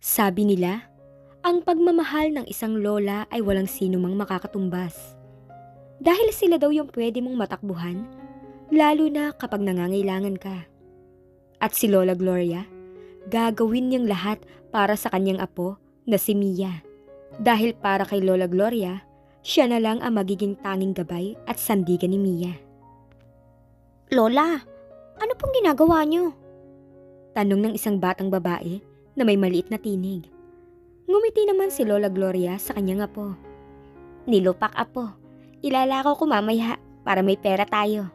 Sabi nila, ang pagmamahal ng isang lola ay walang sino mang makakatumbas. Dahil sila daw yung pwede mong matakbuhan, lalo na kapag nangangailangan ka. At si Lola Gloria, gagawin niyang lahat para sa kanyang apo na si Mia. Dahil para kay Lola Gloria, siya na lang ang magiging tanging gabay at sandigan ni Mia. Lola, ano pong ginagawa niyo? Tanong ng isang batang babae na may maliit na tinig. Ngumiti naman si Lola Gloria sa kanyang apo. Nilupak apo, ilalakaw ko mamaya para may pera tayo.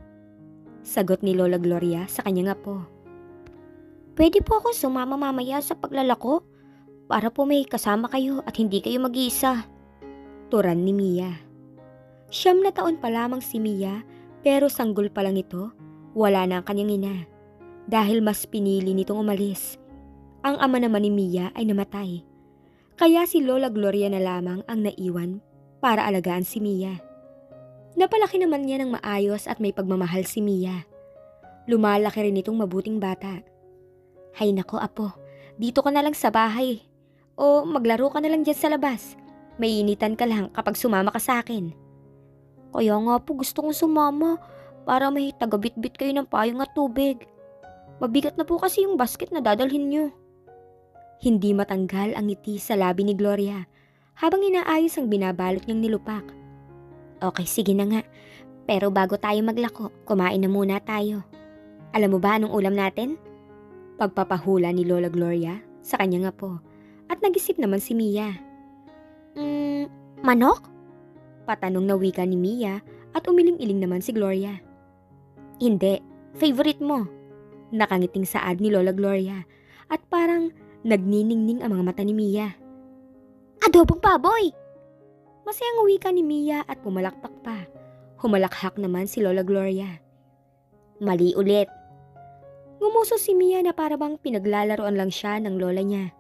Sagot ni Lola Gloria sa kanyang apo. Pwede po ako sumama mamaya sa paglalako para po may kasama kayo at hindi kayo mag-iisa. Turan ni Mia. Siyam na taon pa lamang si Mia pero sanggol pa lang ito, wala na ang kanyang ina. Dahil mas pinili nitong umalis. Ang ama naman ni Mia ay namatay. Kaya si Lola Gloria na lamang ang naiwan para alagaan si Mia. Napalaki naman niya ng maayos at may pagmamahal si Mia. Lumalaki rin itong mabuting bata. Hay nako apo, dito ka na lang sa bahay. O maglaro ka na lang dyan sa labas. May initan ka lang kapag sumama ka sa akin. Kaya nga po gusto kong sumama para may tagabitbit kayo ng payong at tubig. Mabigat na po kasi yung basket na dadalhin nyo. Hindi matanggal ang ngiti sa labi ni Gloria habang inaayos ang binabalot niyang nilupak. Okay, sige na nga. Pero bago tayo maglako, kumain na muna tayo. Alam mo ba anong ulam natin? Pagpapahula ni Lola Gloria sa kanyang apo at nag-isip naman si Mia. Mm, manok? Patanong na wika ni Mia at umiling-iling naman si Gloria. Hindi, favorite mo. Nakangiting saad ni Lola Gloria at parang nagniningning ang mga mata ni Mia. Adobong baboy! Masayang wika ni Mia at pumalakpak pa. Humalakhak naman si Lola Gloria. Mali ulit. Ngumuso si Mia na para bang pinaglalaroan lang siya ng lola niya.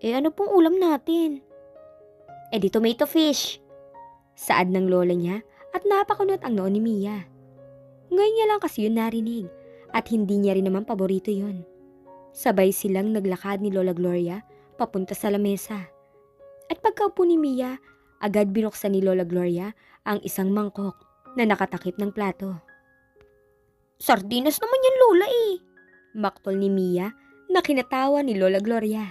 Eh ano pong ulam natin? Eh di tomato fish. Saad ng lola niya at napakunot ang noon ni Mia. Ngayon niya lang kasi yun narinig at hindi niya rin naman paborito yun. Sabay silang naglakad ni Lola Gloria papunta sa lamesa. At pagkaupo ni Mia, agad binuksan ni Lola Gloria ang isang mangkok na nakatakip ng plato. Sardinas naman yan Lola eh. Maktol ni Mia na kinatawa ni Lola Gloria.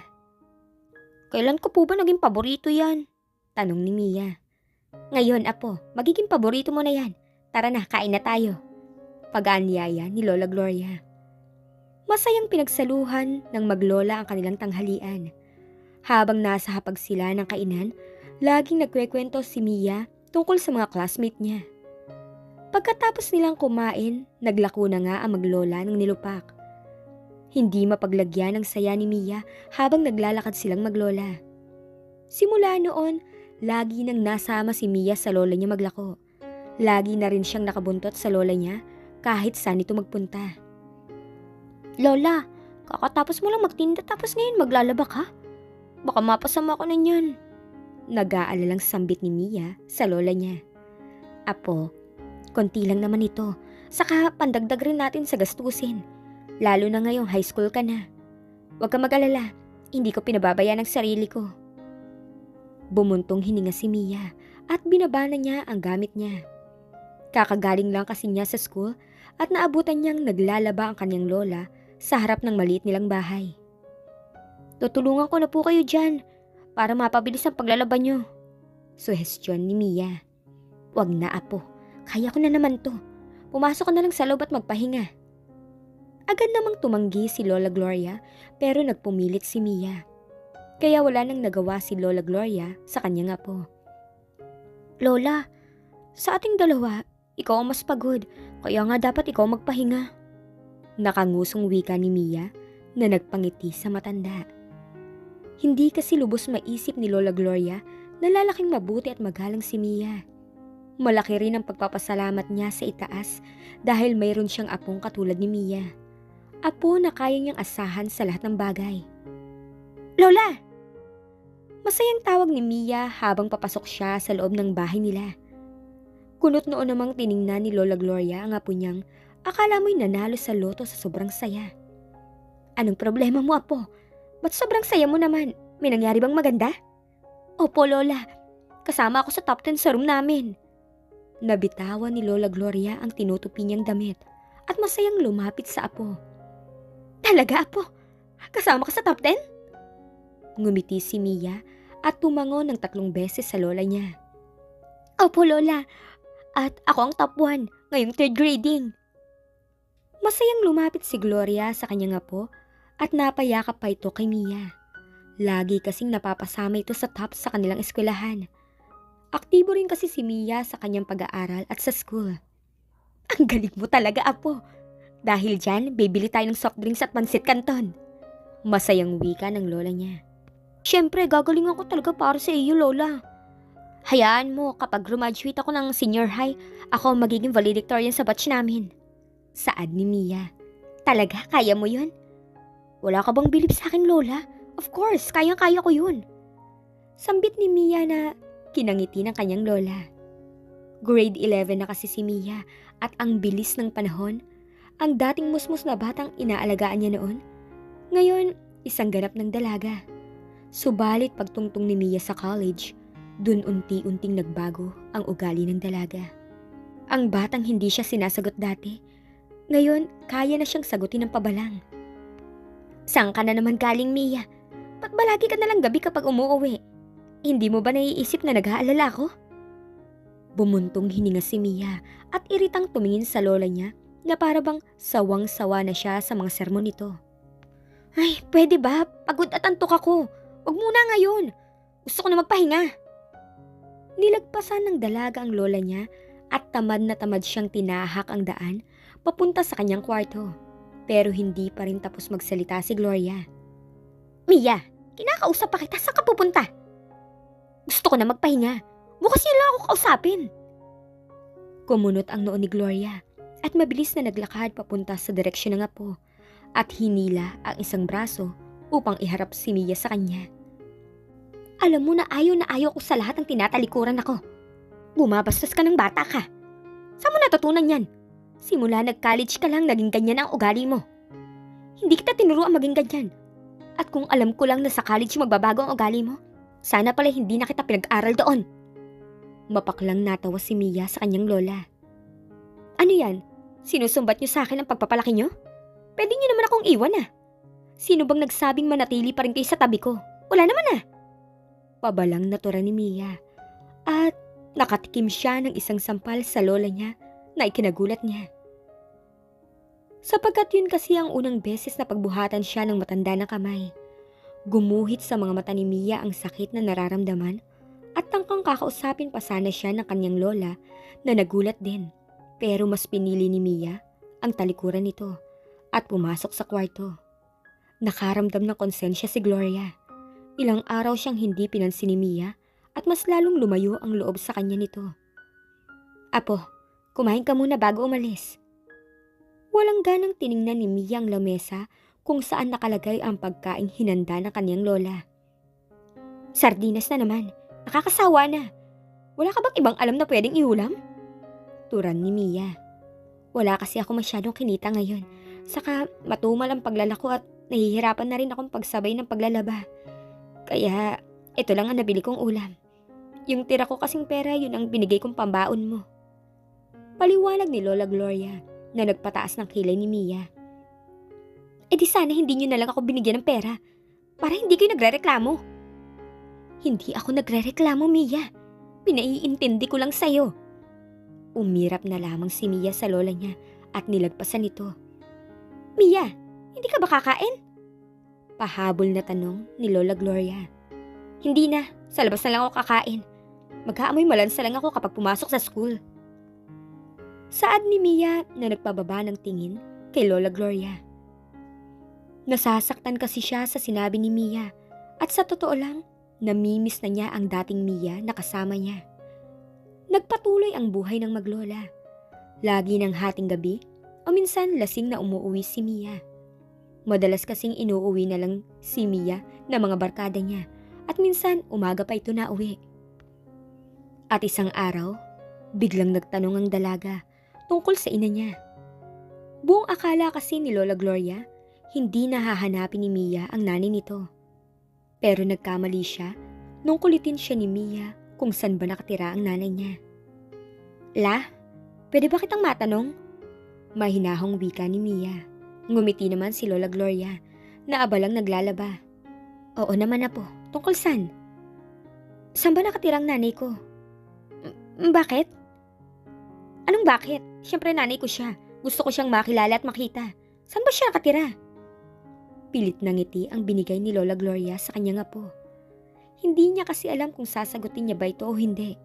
Kailan ko po ba naging paborito yan? Tanong ni Mia. Ngayon, apo, magiging paborito mo na yan. Tara na, kain na tayo. Pag-aanyaya ni Lola Gloria. Masayang pinagsaluhan ng maglola ang kanilang tanghalian. Habang nasa hapag sila ng kainan, laging nagkwekwento si Mia tungkol sa mga classmate niya. Pagkatapos nilang kumain, naglako na nga ang maglola ng nilupak. Hindi mapaglagyan ng saya ni Mia habang naglalakad silang maglola. Simula noon, lagi nang nasama si Mia sa lola niya maglako. Lagi na rin siyang nakabuntot sa lola niya kahit saan ito magpunta. Lola, kakatapos mo lang magtinda tapos ngayon maglalaba ka? Baka mapasama ko na niyan. Nag-aalalang sambit ni Mia sa lola niya. Apo, konti lang naman ito. Saka pandagdag rin natin sa gastusin. Lalo na ngayong high school ka na. Huwag ka mag-alala, hindi ko pinababaya ng sarili ko. Bumuntong hininga si Mia at binabana niya ang gamit niya. Kakagaling lang kasi niya sa school at naabutan niyang naglalaba ang kanyang lola sa harap ng maliit nilang bahay. Tutulungan ko na po kayo dyan para mapabilis ang paglalaba niyo. Suhestyon ni Mia. Wag na apo, kaya ko na naman to. Pumasok ka na lang sa loob at magpahinga. Agad namang tumanggi si Lola Gloria pero nagpumilit si Mia. Kaya wala nang nagawa si Lola Gloria sa kanyang apo. Lola, sa ating dalawa, ikaw ang mas pagod, kaya nga dapat ikaw magpahinga. Nakangusong wika ni Mia na nagpangiti sa matanda. Hindi kasi lubos maisip ni Lola Gloria na lalaking mabuti at magalang si Mia. Malaki rin ang pagpapasalamat niya sa itaas dahil mayroon siyang apong katulad ni Mia. Apo na kaya niyang asahan sa lahat ng bagay. Lola! Masayang tawag ni Mia habang papasok siya sa loob ng bahay nila. Kunot noon namang tiningnan ni Lola Gloria ang apo niyang akala mo'y nanalo sa loto sa sobrang saya. Anong problema mo, apo? Ba't sobrang saya mo naman? May nangyari bang maganda? Opo, Lola. Kasama ako sa top 10 sa room namin. Nabitawan ni Lola Gloria ang tinutupi niyang damit at masayang lumapit sa apo. Talaga, apo? Kasama ka sa top 10? Ngumiti si Mia at tumango ng tatlong beses sa lola niya. Opo, Lola. At ako ang top 1 ngayong third grading. Masayang lumapit si Gloria sa kanyang apo at napayakap pa ito kay Mia. Lagi kasing napapasama ito sa top sa kanilang eskwelahan. Aktibo rin kasi si Mia sa kanyang pag-aaral at sa school. Ang galing mo talaga, Apo. Dahil dyan, bibili tayo ng soft drinks at pansit canton. Masayang wika ng lola niya. Siyempre, gagalingan ko talaga para sa iyo, Lola. Hayaan mo, kapag graduate ako ng senior high, ako magiging valedictorian sa batch namin. Saad ni Mia. Talaga, kaya mo yun? Wala ka bang bilib sa akin, Lola? Of course, kayang-kaya ko yun. Sambit ni Mia na kinangiti ng kanyang lola. Grade 11 na kasi si Mia at ang bilis ng panahon, ang dating musmus na batang inaalagaan niya noon, ngayon isang ganap ng dalaga. Subalit pagtungtong ni Mia sa college, dun unti-unting nagbago ang ugali ng dalaga. Ang batang hindi siya sinasagot dati, ngayon kaya na siyang sagutin ng pabalang. Saan ka na naman galing, Mia? Ba't ba lagi ka nalang gabi kapag umuuwi? Hindi mo ba naiisip na nag-aalala ko? Bumuntong hininga si Mia at iritang tumingin sa lola niya na para bang sawang-sawa na siya sa mga sermon nito. Ay, pwede ba? Pagod at antok ako. Huwag muna ngayon. Gusto ko na magpahinga. Nilagpasan ng dalaga ang lola niya at tamad na tamad siyang tinahak ang daan papunta sa kanyang kwarto. Pero hindi pa rin tapos magsalita si Gloria. Mia, kinakausap pa kita. Saan ka pupunta? Gusto ko na magpahinga. Bukas niya lang ako kausapin. Kumunot ang noo ni Gloria at mabilis na naglakad papunta sa direksyon ng apo at hinila ang isang braso upang iharap si Mia sa kanya. Alam mo na ayaw na ayaw ko sa lahat ng tinatalikuran ako. Bumabastos ka ng bata ka. Saan mo natutunan yan? Simula nag-college ka lang naging ganyan ang ugali mo. Hindi kita tinuruan maging ganyan. At kung alam ko lang na sa college magbabago ang ugali mo, sana pala hindi na kita pinag-aral doon. Mapaklang natawa si Mia sa kanyang lola. Ano yan? Sinusumbat niyo sa akin ang pagpapalaki niyo? Pwede niyo naman akong iwan ah. Sino bang nagsabing manatili pa rin kayo sa tabi ko? Wala naman ah. Pabalang natura ni Mia. At nakatikim siya ng isang sampal sa lola niya na ikinagulat niya. Sapagkat yun kasi ang unang beses na pagbuhatan siya ng matanda na kamay. Gumuhit sa mga mata ni Mia ang sakit na nararamdaman at tangkang kakausapin pa sana siya ng kanyang lola na nagulat din. Pero mas pinili ni Mia ang talikuran nito at pumasok sa kwarto. Nakaramdam ng konsensya si Gloria. Ilang araw siyang hindi pinansin ni Mia at mas lalong lumayo ang loob sa kanya nito. Apo, kumain ka muna bago umalis. Walang ganang tiningnan ni Mia ang lamesa kung saan nakalagay ang pagkaing hinanda ng kanyang lola. Sardinas na naman. Nakakasawa na. Wala ka bang ibang alam na pwedeng iulam? Turan ni Mia. Wala kasi ako masyadong kinita ngayon. Saka matumal ang paglalako at nahihirapan na rin akong pagsabay ng paglalaba. Kaya ito lang ang nabili kong ulam. Yung tira ko kasing pera yun ang binigay kong pambaon mo. Paliwanag ni Lola Gloria na nagpataas ng kilay ni Mia. E di sana hindi nyo na lang ako binigyan ng pera para hindi kayo nagre-reklamo. Hindi ako nagre-reklamo, Mia. Pinaiintindi ko lang sa'yo. Umirap na lamang si Mia sa lola niya at nilagpasan ito. Mia, hindi ka ba kakain? Pahabol na tanong ni Lola Gloria. Hindi na, sa labas na lang ako kakain. Mag-aamoy malansa lang ako kapag pumasok sa school. Saad ni Mia na nagpababa ng tingin kay Lola Gloria. Nasasaktan kasi siya sa sinabi ni Mia at sa totoo lang, namimiss na niya ang dating Mia na kasama niya. Nagpatuloy ang buhay ng maglola. Lagi ng hating gabi o minsan lasing na umuuwi si Mia. Madalas kasing inuuwi na lang si Mia na mga barkada niya at minsan umaga pa ito na uwi. At isang araw, biglang nagtanong ang dalaga tungkol sa ina niya. Buong akala kasi ni Lola Gloria, hindi nahahanapin ni Mia ang nanay nito. Pero nagkamali siya nung kulitin siya ni Mia kung saan ba nakatira ang nanay niya. La, pwede ba kitang matanong? Mahinahong wika ni Mia. Ngumiti naman si Lola Gloria na abalang naglalaba. Oo naman na po. Tungkol saan? Saan ba nakatira ang nanay ko? "M- bakit? Anong bakit? Siyempre nanay ko siya. Gusto ko siyang makilala at makita. Saan ba siya nakatira? Pilit na ngiti ang binigay ni Lola Gloria sa kanyang apo. Hindi niya kasi alam kung sasagutin niya ba ito o hindi.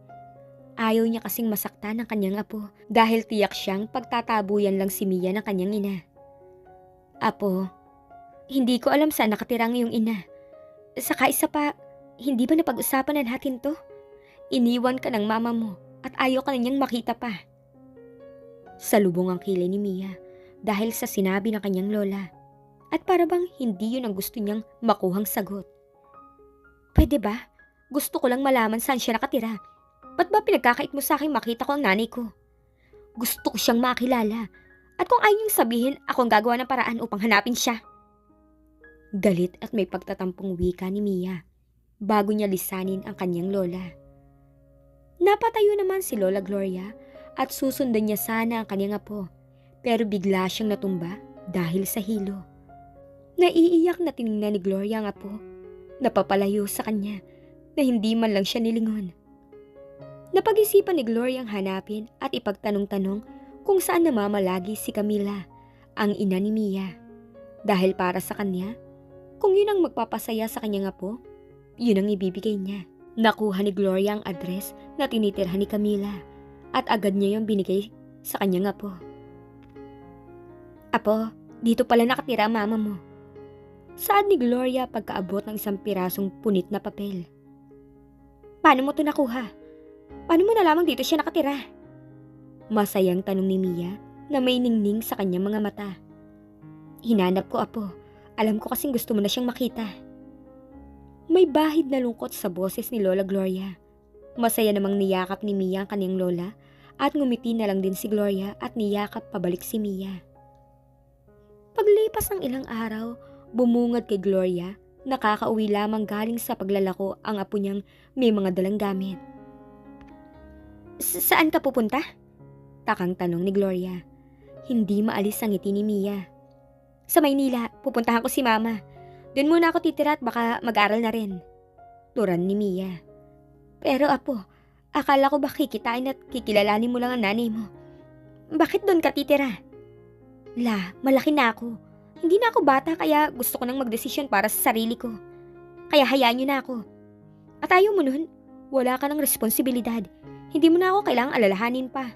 Ayaw niya kasing masaktan ng kanyang apo dahil tiyak siyang pagtatabuyan lang si Mia ng kanyang ina. Apo, hindi ko alam saan nakatira ang iyong ina. Saka isa pa, hindi ba napag-usapan na natin to? Iniwan ka ng mama mo at ayaw ka na niyang makita pa. Salubong ang kilay ni Mia dahil sa sinabi ng kanyang lola. At para bang hindi yun ang gusto niyang makuhang sagot. Pwede ba? Gusto ko lang malaman saan siya nakatira. Ba't ba pinagkakait mo sa akin makita ko ang nanay ko? Gusto ko siyang makilala. At kung ayaw niyong sabihin, ako ang gagawa ng paraan upang hanapin siya. Galit at may pagtatampong wika ni Mia bago niya lisanin ang kanyang lola. Napatayo naman si Lola Gloria at susundan niya sana ang kanyang apo pero bigla siyang natumba dahil sa hilo. Naiiyak na tiningnan ni Gloria ang apo. Napapalayo sa kanya na hindi man lang siya nilingon. Napag-isipan ni Gloria ang hanapin at ipagtanong-tanong kung saan namamalagi si Camila, ang ina ni Mia. Dahil para sa kanya, kung yun ang magpapasaya sa kanyang apo, yun ang ibibigay niya. Nakuha ni Gloria ang address na tinitirhan ni Camila at agad niya yung binigay sa kanyang apo. Apo, dito pala nakatira mama mo. Saad ni Gloria pagkaabot ng isang pirasong punit na papel. Paano mo to nakuha? Paano mo nalamang dito siya nakatira? Masayang tanong ni Mia na may ningning sa kanyang mga mata. Hinanap ko apo. Alam ko kasing gusto mo na siyang makita. May bahid na lungkot sa boses ni Lola Gloria. Masaya namang niyakap ni Mia ang kanyang lola at ngumiti na lang din si Gloria at niyakap pabalik si Mia. Paglipas ng ilang araw, bumungad kay Gloria, nakakauwi lamang galing sa paglalako ang apo niyang may mga dalang gamit. "Sa- Saan ka pupunta? Takang tanong ni Gloria. Hindi maalis ang ngiti ni Mia. Sa Maynila, pupuntahan ko si Mama. Doon muna ako titira at baka mag-aral na rin. Turan ni Mia. Pero apo, akala ko ba kikitain at kikilalanin mo lang ang nanay mo? Bakit doon ka titira? La, malaki na ako. Hindi na ako bata kaya gusto ko nang magdesisyon para sa sarili ko. Kaya hayaan niyo na ako. At ayaw mo nun, wala ka ng responsibilidad. Hindi mo na ako kailangang alalahanin pa.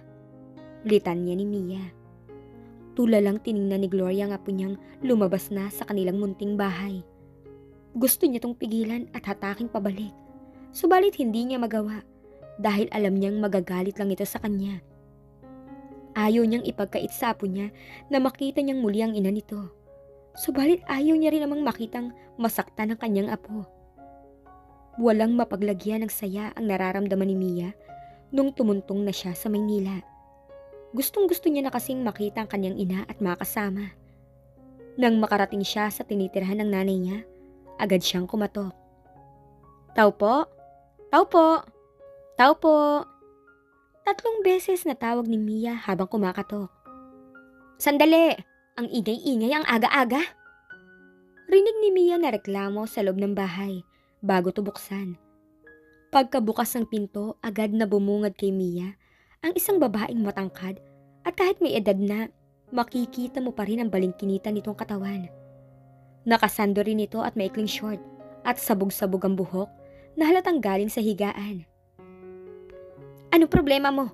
Litan niya ni Mia. Tula lang tiningnan ni Gloria ang apo niyang lumabas na sa kanilang munting bahay. Gusto niya tong pigilan at hataking pabalik. Subalit hindi niya magawa dahil alam niyang magagalit lang ito sa kanya. Ayaw niyang ipagkait sa apo niya na makita niyang muli ang ina nito. Subalit ayaw niya rin namang makitang masaktan ng kanyang apo. Walang mapaglagyan ng saya ang nararamdaman ni Mia nung tumuntong na siya sa Maynila. Gustong gusto niya na kasing makita ang kanyang ina at makasama. Nang makarating siya sa tinitirhan ng nanay niya, agad siyang kumatok. Tao po? Tao po? Tao po? Tatlong beses na tawag ni Mia habang kumakatok. Sandali! Ang ingay-ingay ang aga-aga. Rinig ni Mia na reklamo sa loob ng bahay bago to buksan. Pagkabukas ng pinto, agad na bumungad kay Mia ang isang babaeng matangkad at kahit may edad na, makikita mo pa rin ang balingkinita nitong katawan. Nakasando rin ito at maikling short at sabog-sabog ang buhok na halatang galing sa higaan. Ano problema mo?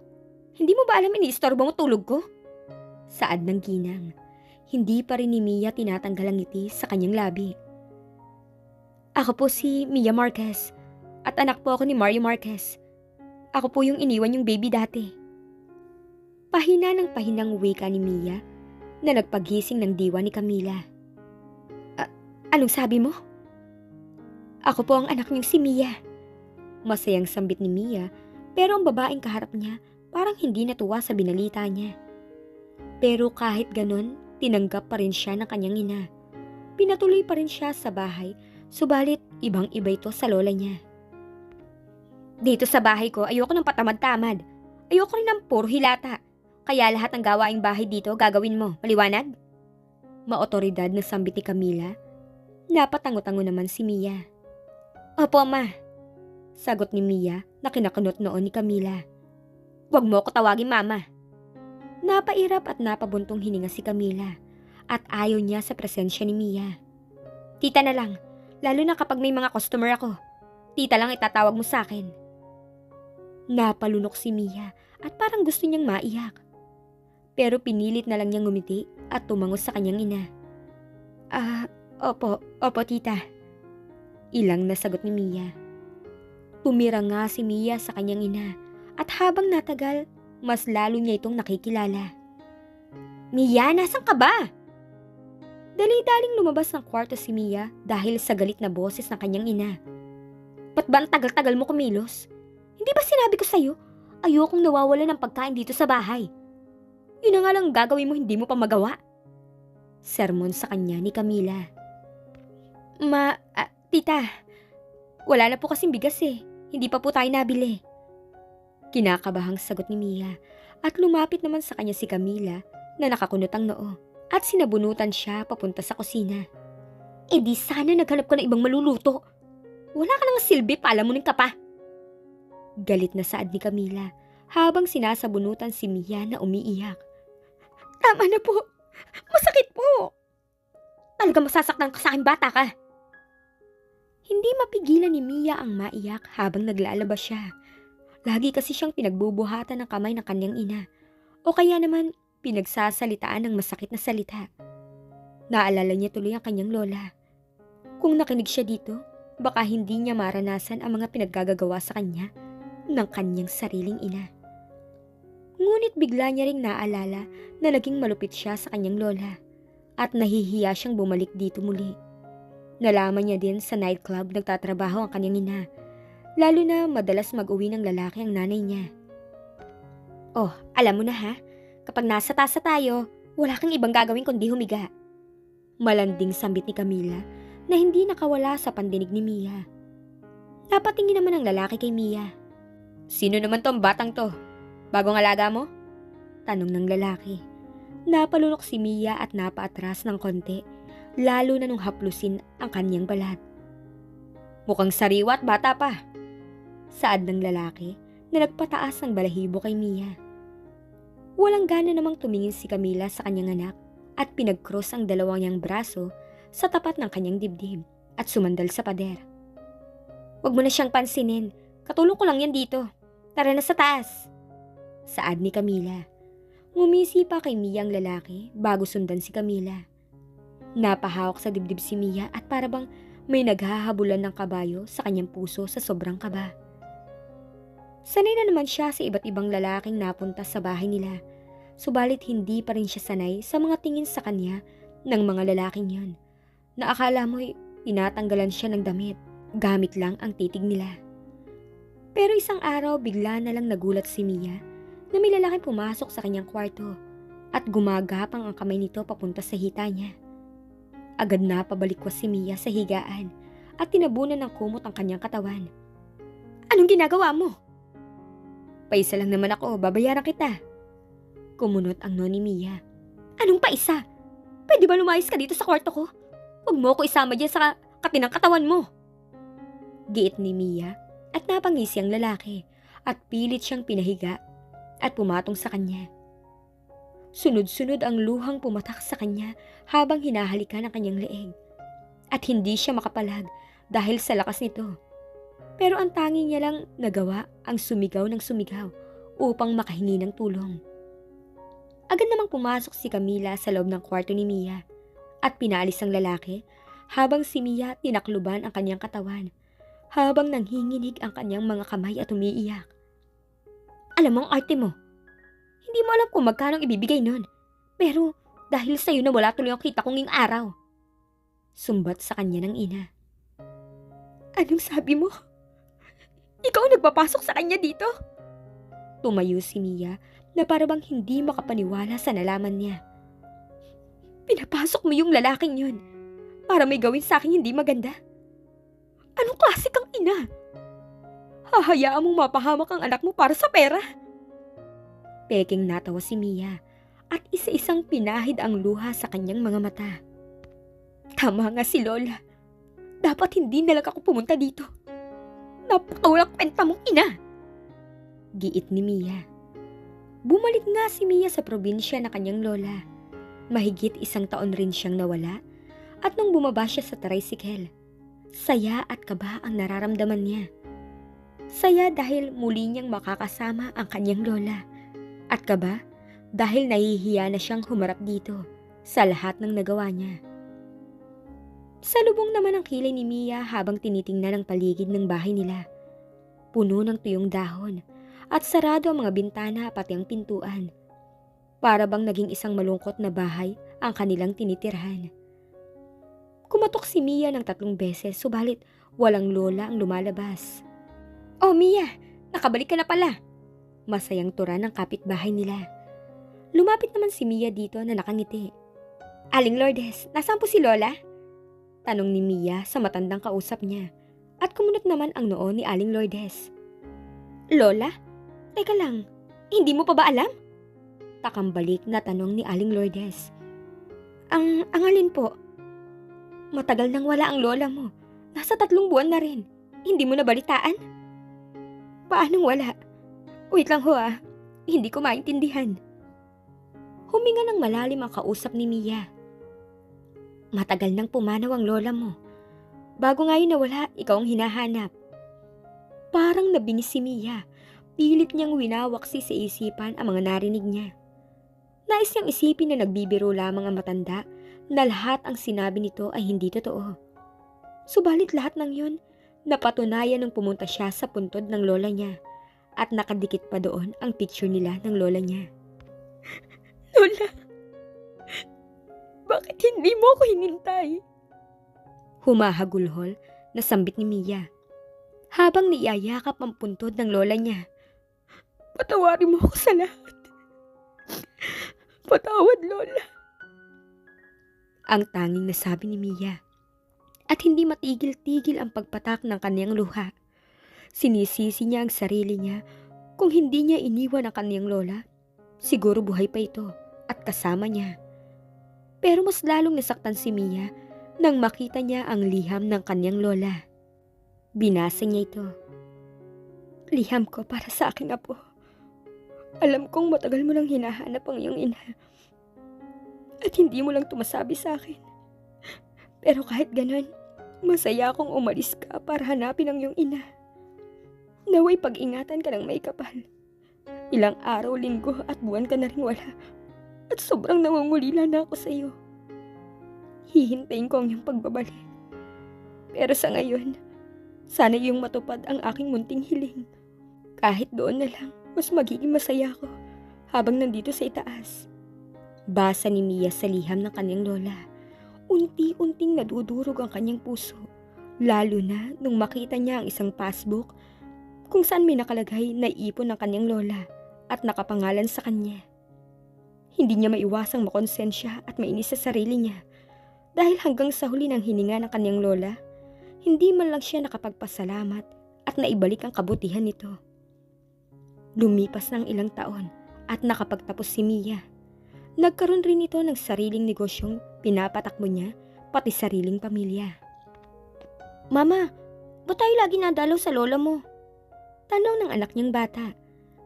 Hindi mo ba alam iniistorbo mo tulog ko? Saad ng ginang. Hindi pa rin ni Mia tinatanggal ang ngiti sa kanyang labi. Ako po si Mia Marquez at anak po ako ni Mario Marquez. Ako po yung iniwan yung baby dati. Pahina ng pahinang wika ni Mia na nagpagising ng diwa ni Camila. "A- anong sabi mo? Ako po ang anak niyong si Mia. Masayang sambit ni Mia pero ang babaeng kaharap niya parang hindi natuwa sa binalita niya. Pero kahit ganon, tinanggap pa rin siya ng kanyang ina. Pinatuloy pa rin siya sa bahay Subalit, ibang-iba ito sa lola niya. Dito sa bahay ko, ayoko ng patamad-tamad. Ayoko rin ng puro hilata. Kaya lahat ng gawaing bahay dito gagawin mo. Maliwanag? Maotoridad na sambit ni Camila. Napatango-tango naman si Mia. Opo, ma. Sagot ni Mia na kinakunot noon ni Camila. Huwag mo ko tawagin mama. Napairap at napabuntong hininga si Camila at ayaw niya sa presensya ni Mia. Tita na lang, lalo na kapag may mga customer ako. Tita lang itatawag mo sa akin. Napalunok si Mia at parang gusto niyang maiyak. Pero pinilit na lang niyang ngumiti at tumangos sa kanyang ina. Ah, opo, opo tita. Ilang nasagot ni Mia. Tumira nga si Mia sa kanyang ina at habang natagal, mas lalo niya itong nakikilala. Mia, nasan ka ba? Dali-daling lumabas ng kwarto si Mia dahil sa galit na boses ng kanyang ina. Ba't ba ang tagal-tagal mo kumilos? Hindi ba sinabi ko sa'yo, ayokong nawawala ng pagkain dito sa bahay? Yun na nga lang gagawin mo hindi mo pa magawa. Sermon sa kanya ni Camila. Ma, ah, tita, wala na po kasing bigas eh. Hindi pa po tayo nabili. Kinakabahang sagot ni Mia at lumapit naman sa kanya si Camila na nakakunot ang noo at sinabunutan siya papunta sa kusina. Eh di sana naghanap ka ng ibang maluluto. Wala ka nang silbi, palamunin ka pa. Galit na saad ni Camila habang sinasabunutan si Mia na umiiyak. Tama na po. Masakit po. Talaga masasaktan ka sa akin bata ka. Hindi mapigilan ni Mia ang maiyak habang naglalabas siya. Lagi kasi siyang pinagbubuhatan ng kamay ng kanyang ina. O kaya naman pinagsasalitaan ng masakit na salita. Naalala niya tuloy ang kanyang lola. Kung nakinig siya dito, baka hindi niya maranasan ang mga pinaggagawa sa kanya ng kanyang sariling ina. Ngunit bigla niya ring naalala na naging malupit siya sa kanyang lola at nahihiya siyang bumalik dito muli. Nalaman niya din sa nightclub nagtatrabaho ang kanyang ina, lalo na madalas mag-uwi ng lalaki ang nanay niya. Oh, alam mo na ha, kapag nasa tasa tayo, wala kang ibang gagawin kundi humiga. Malanding sambit ni Camila na hindi nakawala sa pandinig ni Mia. Napatingin naman ang lalaki kay Mia. Sino naman tong batang to? Bagong alaga mo? Tanong ng lalaki. Napalunok si Mia at napaatras ng konti, lalo na nung haplusin ang kanyang balat. Mukhang sariwa at bata pa. Saad ng lalaki na nagpataas ng balahibo kay Mia. Walang gana namang tumingin si Camila sa kanyang anak at pinag-cross ang dalawang niyang braso sa tapat ng kanyang dibdib at sumandal sa pader. Huwag mo na siyang pansinin. Katulong ko lang yan dito. Tara na sa taas. Saad ni Camila. Ngumisi pa kay Mia ang lalaki bago sundan si Camila. Napahawak sa dibdib si Mia at parabang may naghahabulan ng kabayo sa kanyang puso sa sobrang kaba. Sanay na naman siya sa iba't ibang lalaking napunta sa bahay nila. Subalit hindi pa rin siya sanay sa mga tingin sa kanya ng mga lalaking yon. Na akala mo'y tinatanggalan siya ng damit. Gamit lang ang titig nila. Pero isang araw bigla na lang nagulat si Mia na may lalaking pumasok sa kanyang kwarto at gumagapang ang kamay nito papunta sa hita niya. Agad na pabalikwas si Mia sa higaan at tinabunan ng kumot ang kanyang katawan. Anong ginagawa mo? Paisa lang naman ako, babayaran kita. Kumunot ang no ni Mia. Anong paisa? Pwede ba lumayas ka dito sa kwarto ko? Huwag mo ko isama dyan sa katinang katawan mo. Giit ni Mia at napangisi ang lalaki at pilit siyang pinahiga at pumatong sa kanya. Sunod-sunod ang luhang pumatak sa kanya habang hinahalikan ang kanyang leeg. At hindi siya makapalag dahil sa lakas nito. Pero ang tangi niya lang nagawa ang sumigaw ng sumigaw upang makahingi ng tulong. Agad namang pumasok si Camila sa loob ng kwarto ni Mia at pinalis ang lalaki habang si Mia tinakluban ang kanyang katawan habang nanghinginig ang kanyang mga kamay at umiiyak. Alam mo ang arte mo. Hindi mo alam kung magkano ibibigay nun. Pero dahil sa'yo na wala tuloy ang kita kong nging araw. Sumbat sa kanya ng ina. Anong sabi mo? Ikaw ang nagpapasok sa kanya dito? Tumayo si Mia na parabang hindi makapaniwala sa nalaman niya. Pinapasok mo yung lalaking yun para may gawin sa akin hindi maganda. Anong klase kang ina? Hahayaan mong mapahamak ang anak mo para sa pera? Peking natawa si Mia at isa-isang pinahid ang luha sa kanyang mga mata. Tama nga si Lola. Dapat hindi na lang ako pumunta dito. Napakawalang kwenta mong ina! Giit ni Mia. Bumalik nga si Mia sa probinsya na kanyang lola. Mahigit isang taon rin siyang nawala at nung bumaba siya sa tricycle, saya at kaba ang nararamdaman niya. Saya dahil muli niyang makakasama ang kanyang lola. At kaba dahil nahihiya na siyang humarap dito sa lahat ng nagawa niya. Salubong naman ang kilay ni Mia habang tinitingnan ang paligid ng bahay nila. Puno ng tuyong dahon at sarado ang mga bintana pati ang pintuan. Para bang naging isang malungkot na bahay ang kanilang tinitirhan. Kumatok si Mia ng tatlong beses subalit walang lola ang lumalabas. Oh Mia, nakabalik ka na pala. Masayang tura ng kapitbahay nila. Lumapit naman si Mia dito na nakangiti. Aling Lourdes, nasaan po si Lola? Tanong ni Mia sa matandang kausap niya. At kumunot naman ang noo ni Aling Lourdes. Lola? Teka lang, hindi mo pa ba alam? Takambalik na tanong ni Aling Lourdes. Ang, ang alin po? Matagal nang wala ang lola mo. Nasa tatlong buwan na rin. Hindi mo nabalitaan? Paanong wala? Wait lang ho ah. Hindi ko maintindihan. Huminga ng malalim ang kausap ni Mia. Matagal nang pumanaw ang lola mo. Bago ngayon nawala, ikaw ang hinahanap. Parang nabingis si Mia. Pilit niyang winawaksi sa isipan ang mga narinig niya. Nais niyang isipin na nagbibiro lamang ang matanda na lahat ang sinabi nito ay hindi totoo. Subalit lahat ng yun, napatunayan nung pumunta siya sa puntod ng lola niya at nakadikit pa doon ang picture nila ng lola niya. Lola, bakit hindi mo ako hinintay? Humahagulhol na sambit ni Mia habang niyayakap ang puntod ng lola niya. Patawarin mo ako sa lahat. Patawad, Lola. Ang tanging nasabi ni Mia. At hindi matigil-tigil ang pagpatak ng kanyang luha. Sinisisi niya ang sarili niya kung hindi niya iniwan ang kanyang lola. Siguro buhay pa ito at kasama niya. Pero mas lalong nasaktan si Mia nang makita niya ang liham ng kanyang lola. Binasa niya ito. Liham ko para sa aking apo. Alam kong matagal mo lang hinahanap ang iyong ina. At hindi mo lang tumasabi sa akin. Pero kahit ganun, masaya akong umalis ka para hanapin ang iyong ina. Naway pag-ingatan ka ng may kapal. Ilang araw, linggo at buwan ka na rin wala. At sobrang nangungulila na ako sa iyo. Hihintayin ko ang iyong pagbabalik. Pero sa ngayon, sana iyong matupad ang aking munting hiling. Kahit doon na lang, mas magiging masaya ako habang nandito sa itaas. Basa ni Mia sa liham ng kanyang lola. Unti-unting nadudurog ang kanyang puso. Lalo na nung makita niya ang isang passbook kung saan may nakalagay na ipon ng kanyang lola at nakapangalan sa kanya. Hindi niya maiwasang makonsensya at mainis sa sarili niya dahil hanggang sa huli ng hininga ng kanyang lola, hindi man lang siya nakapagpasalamat at naibalik ang kabutihan nito. Lumipas ng ilang taon at nakapagtapos si Mia. Nagkaroon rin ito ng sariling negosyong pinapatakbo niya pati sariling pamilya. Mama, ba't tayo lagi nadalaw sa lola mo? Tanong ng anak niyang bata.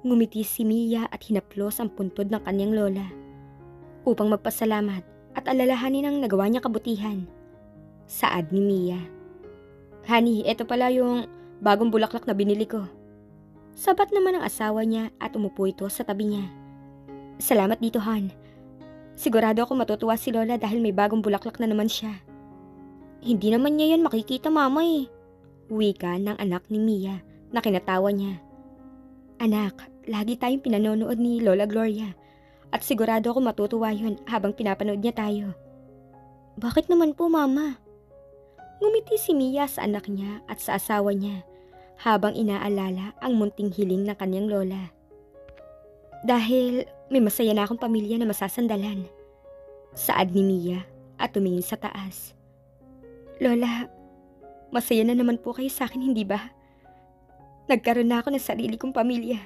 Ngumiti si Mia at hinaplos ang puntod ng kanyang lola. Upang magpasalamat at alalahanin ang nagawa niya kabutihan. Saad ni Mia. Honey, eto pala yung bagong bulaklak na binili ko. Sabat naman ang asawa niya at umupo ito sa tabi niya. Salamat dito, Han. Sigurado ako matutuwa si Lola dahil may bagong bulaklak na naman siya. Hindi naman niya yan makikita mama eh. Wika ng anak ni Mia na kinatawa niya. Anak, lagi tayong pinanonood ni Lola Gloria at sigurado ako matutuwa yun habang pinapanood niya tayo. Bakit naman po mama? Ngumiti si Mia sa anak niya at sa asawa niya habang inaalala ang munting hiling ng kanyang lola. Dahil may masaya na akong pamilya na masasandalan. Saad ni Mia at tumingin sa taas. Lola, masaya na naman po kayo sa akin, hindi ba? Nagkaroon na ako ng sarili kong pamilya.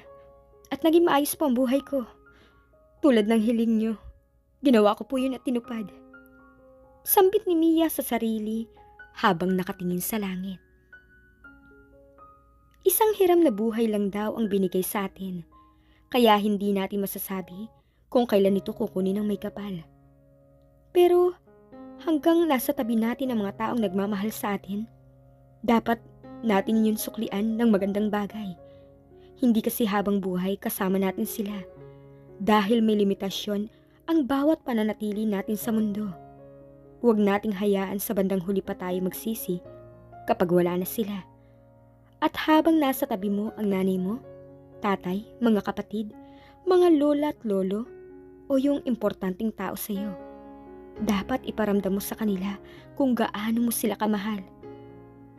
At naging maayos po ang buhay ko. Tulad ng hiling nyo, ginawa ko po yun at tinupad. Sambit ni Mia sa sarili habang nakatingin sa langit. Isang hiram na buhay lang daw ang binigay sa atin, kaya hindi natin masasabi kung kailan ito kukunin ng may kapal. Pero hanggang nasa tabi natin ang mga taong nagmamahal sa atin, dapat natin yun suklian ng magandang bagay. Hindi kasi habang buhay kasama natin sila. Dahil may limitasyon ang bawat pananatili natin sa mundo. Huwag nating hayaan sa bandang huli pa tayo magsisi kapag wala na sila. At habang nasa tabi mo ang nanay mo, tatay, mga kapatid, mga lola at lolo, o yung importanteng tao sa iyo, dapat iparamdam mo sa kanila kung gaano mo sila kamahal.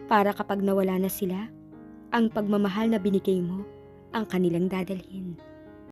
Para kapag nawala na sila, ang pagmamahal na binigay mo ang kanilang dadalhin.